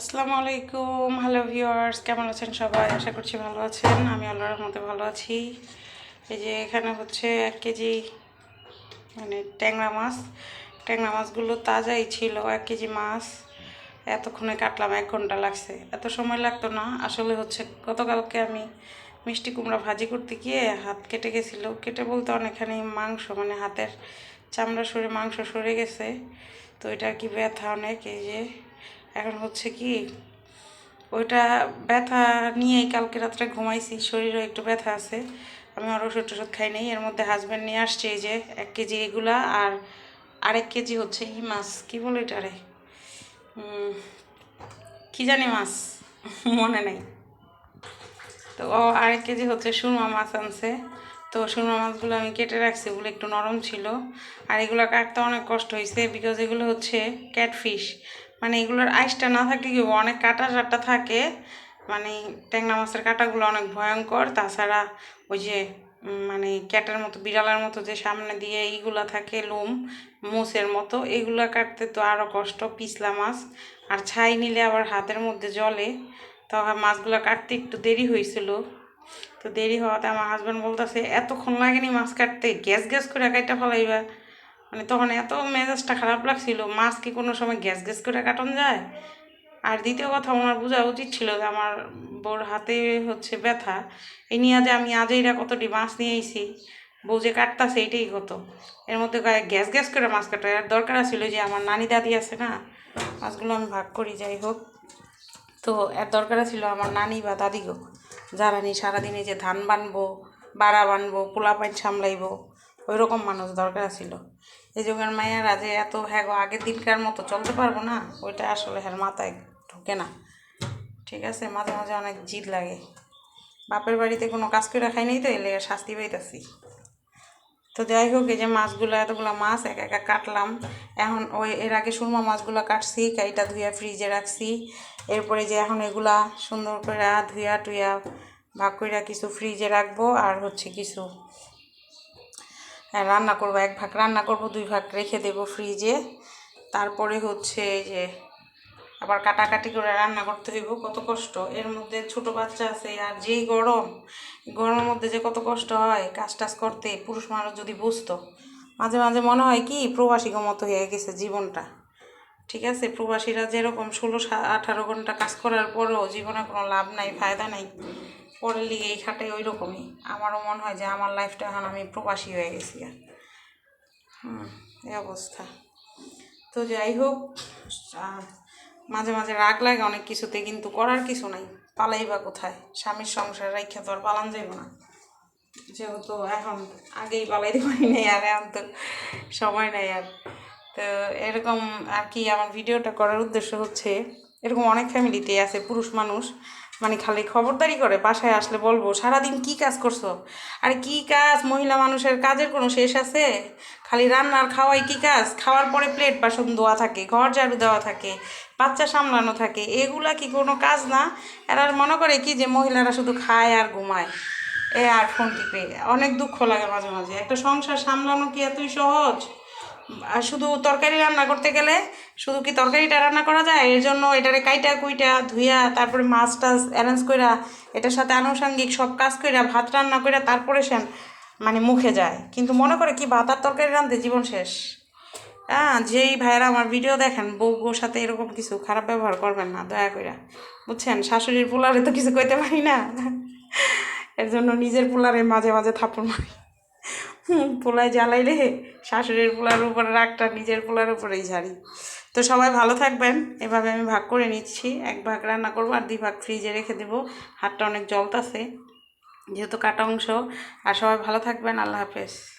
আসসালামু আলাইকুম hello viewers কেমন আছেন সবাই? আশা করছি ভালো আছেন। আমি আল্লাহর মতো ভালো আছি। এই যে এখানে হচ্ছে এক কেজি মানে ট্যাংরা মাছ। ট্যাংরা মাছগুলো তাজাই ছিল, এক কেজি মাছ। এতক্ষণে কাটলাম, এক ঘণ্টা লাগছে। এত সময় লাগতো না। আসলে হচ্ছে গতকালকে আমি মিষ্টি কুমড়া ভাজি করতে গিয়ে হাত কেটে গেছিল। কেটে বলতে অনেকখানি মাংস মানে হাতের চামড়া সরে মাংস সরে গেছে। তো এটা কি ব্যথা অনেক, এই যে এখন হচ্ছে কি, ওইটা ব্যথা নিয়েই কালকে রাত্রে ঘুমাইছি, শরীরে একটু ব্যথা আছে, আমি আর ওষুধ টষুধ খাই নাই, এর মধ্যে হাজব্যান্ড নিয়ে আসছে এই যে এক কেজি এগুলা আর আরেক কেজি হচ্ছে এই মাছ, কি বলে এটারে কি জানি মাছ, মনে নেই। তো আরেক কেজি হচ্ছে সুরমা মাছ আনছে, তো সুরমা মাছগুলো আমি কেটে রাখছি ওগুলো একটু নরম ছিল। আর এগুলো কাটতে অনেক কষ্ট হয়েছে বিকজ এগুলো হচ্ছে ক্যাটফিশ মানে এগুলোর আইসটা না থাকলে কি অনেক কাটা টাটা থাকে। মানে ট্যাংরা মাছের কাটাগুলো অনেক ভয়ঙ্কর। তাছাড়া ওই যে মানে ক্যাটের মতো, বিড়ালের মতো যে সামনে দিয়ে এইগুলা থাকে, লোম, মোষের মতো, এগুলা কাটতে তো আরও কষ্ট, পিছলা মাছ। আর ছাই নিলে আবার হাতের মধ্যে জলে। তখন মাছগুলো কাটতে একটু দেরি হয়েছিল। তো দেরি হওয়াতে আমার হাজব্যান্ড বলতেছে, এতক্ষণ লাগেনি মাছ কাটতে? গ্যাস গ্যাস করে কাটা ফেলাইবা। মানে তখন এত মেজাজটা খারাপ লাগছিল মাছ কি কোনো সময় গ্যাস গ্যাস করে কাটন যায়? আর দ্বিতীয় কথা, ওনার বোঝা উচিত ছিল যে আমার বোর হাতে হচ্ছে ব্যথা। এই নিয়ে যে আমি আজইরা কতটি মাছ নিয়ে এসেছি বউ যে কাটতাছে এইটাই হতো। এর মধ্যে গায়ে গ্যাস গ্যাস করে মাছ কাটা আর দরকার ছিল যে আমার নানি দাদি আছে না মাছগুলো আমি ভাগ করি, যাই হোক। তো এর দরকার ছিল আমার নানি বা দাদিগো যারা নি সারাদিনে যে ধান বানবো, বাড়া বানবো পোলা পাইন সামলাইবো ওই রকম মানুষ দরকার ছিল। এই যুগের মায়েরা যে এত হ্যাঁ গো, আগের দিনকার মতো চলতে পারব না, ওইটা আসলে হ্যার মাথায় ঢুকে না। ঠিক আছে, মাঝে মাঝে অনেক জিদ লাগে। বাপের বাড়িতে কোনো কাজ করে খাই নাই তো এলে শাস্তি পাইতাছি। তো যাই হোক, এই যে মাছগুলো, এতগুলো মাছ, এক একা কাটলাম। এখন ওই এর আগে সুরমা মাছগুলো কাটছি, কাইটা ধুইয়া ফ্রিজে রাখছি। এরপরে যে এখন এগুলা সুন্দর করে ধুইয়া টুইয়া ভাগ কইরা কিছু ফ্রিজে রাখব, আর হচ্ছে কিছু রান্না করব, এক ভাগ রান্না করব, দুই ভাগ রেখে দেবো ফ্রিজে। তারপরে হচ্ছে এই যে আবার কাটাকাটি করে রান্না করতে হইব, কত কষ্ট। এর মধ্যে ছোট বাচ্চা আছে, আর যেই গরম, গরমের মধ্যে যে কত কষ্ট হয় কাজ টাজ করতে, পুরুষ মানুষ যদি বুঝতো। মাঝে মাঝে মনে হয় কি প্রবাসী মতো হয়ে গেছে জীবনটা। ঠিক আছে, প্রবাসীরা যেরকম ষোলো আঠারো ঘণ্টা কাজ করার পরেও জীবনে কোনো লাভ নাই, ফায়দা নাই। পরের লিগে এই খাটে ওই রকমই আমারও মনে হয় যে আমার লাইফটা এখন আমি প্রবাসী হয়ে গেছি আর এই অবস্থা। তো যাই হোক মাঝে মাঝে রাগ লাগে অনেক কিছুতে, কিন্তু করার কিছু নাই। পালাই বা কোথায়? স্বামীর সংসার রাইখা তো আর পালান যাইব না। যেহেতু এখন আগেই পালাইতে পারি নাই আর এখন তো সময় নাই আর। তো এরকম আর কি আমার ভিডিওটা করার উদ্দেশ্য হচ্ছে, এরকম অনেক ফ্যামিলিতে আছে, পুরুষ মানুষ। মানে খালি খবরদারি করে, বাসায় আসলে বলব, সারাদিন কি কাজ করছ? আর কি কাজ? মহিলা মানুষের কাজের কোনো শেষ আছে? খালি রান্নার খাওয়াই কি কাজ? খাওয়ার পরে প্লেট বাসন ধোয়া থাকে, ঘর ঝাড়ু দেওয়া থাকে, বাচ্চা সামলানো থাকে, এগুলা কি কোনো কাজ না? এরা মনে করে কি যে মহিলারা শুধু খায় আর ঘুমায়। এ আর ফোন টিপে অনেক দুঃখ লাগে মাঝে মাঝে। একটা সংসার সামলানো কি এতই সহজ? শুধু তরকারি রান্না করতে গেলে শুধু কি তরকারিটা রান্না করা যায়? এর জন্য এটারে কাইটা, কুইটা, ধুইয়া, তারপরে মাছ টাছ অ্যারেঞ্জ কইরা, এটার সাথে আনুষঙ্গিক সব কাজ কইরা, ভাত রান্না কইরা তারপরে সেন মানে মুখে যায়। কিন্তু মনে করে কি ভাত আর তরকারি রাঁধতে জীবন শেষ? হ্যাঁ যেই ভাইয়েরা আমার ভিডিও দেখেন বউ বউর সাথে এরকম কিছু খারাপ ব্যবহার করবেন না, দয়া কইরা। বুঝছেন? শাশুড়ির পোলারে তো কিছু কইতে পারি না। এর জন্য নিজের পোলারে মাঝে মাঝে থাপড় মারি। পোলায় জ্বালাইলে শাশুড়ির পোলার উপরে, রাগটা নিজের পোলার উপরেই ঝাড়ি। তো সবাই ভালো থাকবেন। এভাবে আমি ভাগ করে নিচ্ছি। এক ভাগ রান্না করব আর দুই ভাগ ফ্রিজে রেখে দেব। হাতটা অনেক জলতাছে যেহেতু কাটা অংশ। আর সবাই ভালো থাকবেন। আল্লাহ হাফেজ।